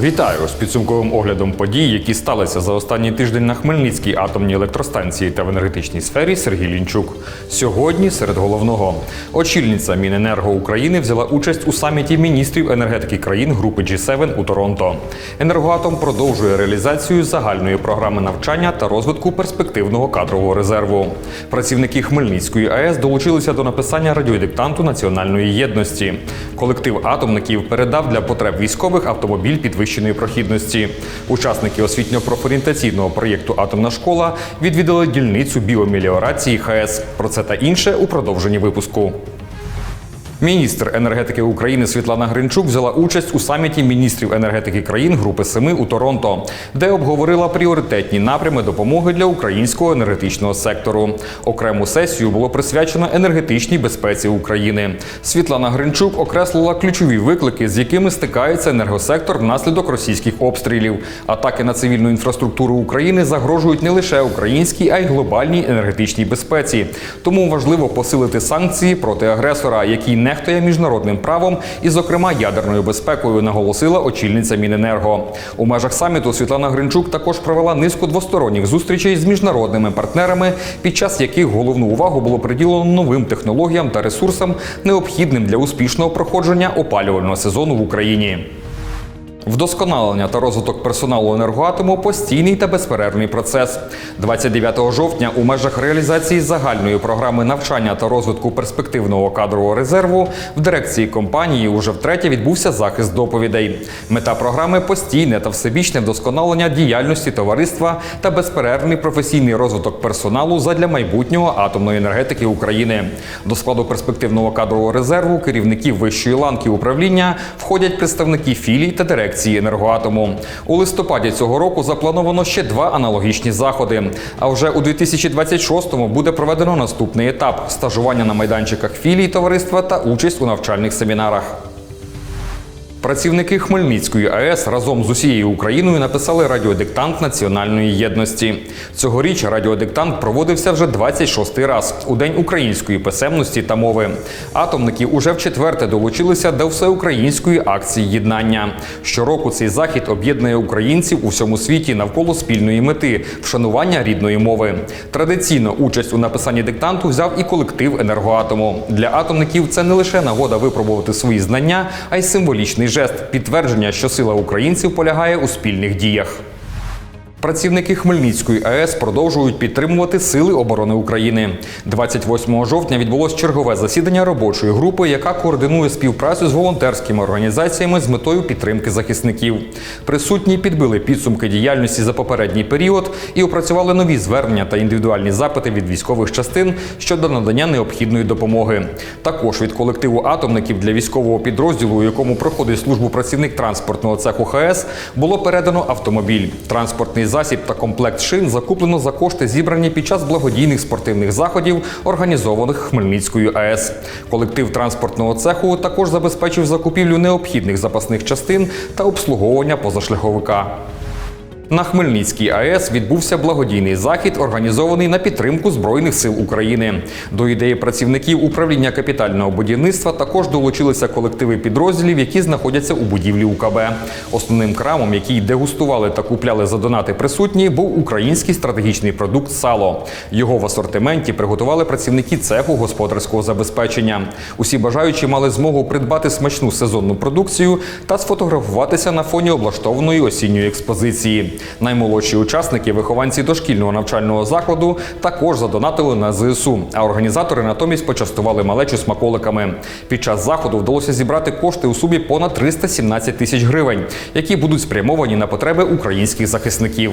Вітаю з підсумковим оглядом подій, які сталися за останній тиждень на Хмельницькій атомній електростанції та в енергетичній сфері Сергій Лінчук. Сьогодні серед головного очільниця Міненерго України взяла участь у саміті міністрів енергетики країн групи G7 у Торонто. Енергоатом продовжує реалізацію загальної програми навчання та розвитку перспективного кадрового резерву. Працівники Хмельницької АЕС долучилися до написання радіодиктанту національної єдності. Колектив атомників передав для потреб військових автомобіль підвищеної прохідності. Учасники освітньо-профорієнтаційного проєкту Атомна школа відвідали дільницю біомеліорації ХС. Про це та інше у продовженні випуску. Міністр енергетики України Світлана Гринчук взяла участь у саміті міністрів енергетики країн Групи Семи у Торонто, де обговорила пріоритетні напрями допомоги для українського енергетичного сектору. Окрему сесію було присвячено енергетичній безпеці України. Світлана Гринчук окреслила ключові виклики, з якими стикається енергосектор внаслідок російських обстрілів. Атаки на цивільну інфраструктуру України загрожують не лише українській, а й глобальній енергетичній безпеці. Тому важливо посилити санкції проти агресора, який нехтує міжнародним правом і, зокрема, ядерною безпекою, наголосила очільниця Міненерго. У межах саміту Світлана Гринчук також провела низку двосторонніх зустрічей з міжнародними партнерами, під час яких головну увагу було приділено новим технологіям та ресурсам, необхідним для успішного проходження опалювального сезону в Україні. Вдосконалення та розвиток персоналу енергоатому постійний та безперервний процес. 29 жовтня у межах реалізації загальної програми навчання та розвитку перспективного кадрового резерву в дирекції компанії уже втретє відбувся захист доповідей. Мета програми постійне та всебічне вдосконалення діяльності товариства та безперервний професійний розвиток персоналу задля майбутнього атомної енергетики України. До складу перспективного кадрового резерву керівників вищої ланки управління входять представники філій та дирекції енергоатому. У листопаді цього року заплановано ще два аналогічні заходи. А вже у 2026-му буде проведено наступний етап стажування на майданчиках філій товариства та участь у навчальних семінарах. Працівники Хмельницької АЕС разом з усією Україною написали радіодиктант національної єдності. Цьогоріч радіодиктант проводився вже 26-й раз у День української писемності та мови. Атомники уже в четверте долучилися до всеукраїнської акції єднання. Щороку цей захід об'єднує українців у всьому світі навколо спільної мети вшанування рідної мови. Традиційно участь у написанні диктанту взяв і колектив енергоатому. Для атомників це не лише нагода випробувати свої знання, а й символічний жест підтвердження, що сила українців полягає у спільних діях. Працівники Хмельницької АЕС продовжують підтримувати Сили оборони України. 28 жовтня відбулось чергове засідання робочої групи, яка координує співпрацю з волонтерськими організаціями з метою підтримки захисників. Присутні підбили підсумки діяльності за попередній період і опрацювали нові звернення та індивідуальні запити від військових частин щодо надання необхідної допомоги. Також від колективу атомників для військового підрозділу, у якому проходить службу працівник транспортного цеху ХАЕС, було передано автомобіль. Транспортний засіб та комплект шин закуплено за кошти, зібрані під час благодійних спортивних заходів, організованих Хмельницькою АЕС. Колектив транспортного цеху також забезпечив закупівлю необхідних запасних частин та обслуговування позашляховика. На Хмельницькій АЕС відбувся благодійний захід, організований на підтримку Збройних сил України. До ідеї працівників управління капітального будівництва також долучилися колективи підрозділів, які знаходяться у будівлі УКБ. Основним крамом, який дегустували та купляли за донати присутні, був український стратегічний продукт сало. Його в асортименті приготували працівники цеху господарського забезпечення. Усі бажаючі мали змогу придбати смачну сезонну продукцію та сфотографуватися на фоні облаштованої осінньої експозиції. Наймолодші учасники, вихованці дошкільного навчального закладу, також задонатили на ЗСУ. А організатори натомість почастували малечу смаколиками. Під час заходу вдалося зібрати кошти у сумі понад 317 тисяч гривень, які будуть спрямовані на потреби українських захисників.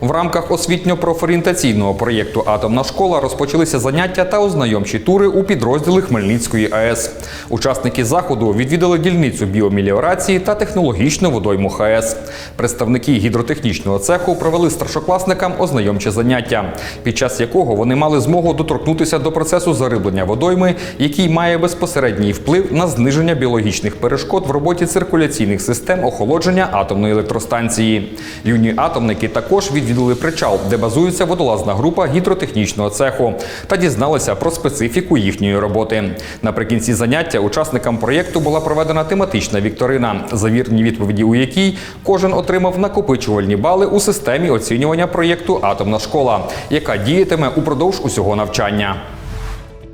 В рамках освітньо-профорієнтаційного проєкту Атомна школа розпочалися заняття та ознайомчі тури у підрозділи Хмельницької АЕС. Учасники заходу відвідали дільницю біомеліорації та технологічну водойму ХАЕС. Представники гідротехнічного цеху провели старшокласникам ознайомче заняття, під час якого вони мали змогу доторкнутися до процесу зариблення водойми, який має безпосередній вплив на зниження біологічних перешкод в роботі циркуляційних систем охолодження атомної електростанції. Юні атомники також відвідали відвідали причал, де базується водолазна група гідротехнічного цеху, та дізналися про специфіку їхньої роботи. Наприкінці заняття учасникам проєкту була проведена тематична вікторина, за вірні відповіді у якій кожен отримав накопичувальні бали у системі оцінювання проєкту Атомна школа, яка діятиме упродовж усього навчання.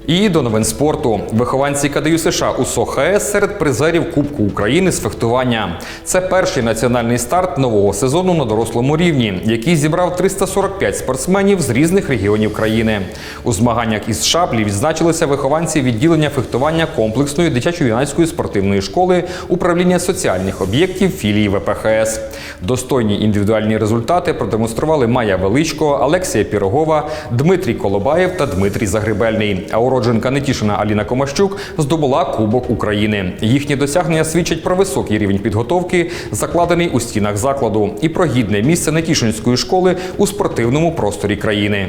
І до новин спорту. Вихованці КДЮ США у СОХС серед призерів Кубку України з фехтування. Це перший національний старт нового сезону на дорослому рівні, який зібрав 345 спортсменів з різних регіонів країни. У змаганнях із шаблі відзначилися вихованці відділення фехтування комплексної дитячо-юнацької спортивної школи управління соціальних об'єктів філії ВПХС. Достойні індивідуальні результати продемонстрували Майя Величко, Алексія Пірогова, Дмитрій Колобаєв та Дмитрій Загребельний. А уродженка Нетішина Аліна Комащук здобула Кубок України. Їхні досягнення свідчать про високий рівень підготовки, закладений у стінах закладу, і про гідне місце Нетішинської школи у спортивному просторі країни.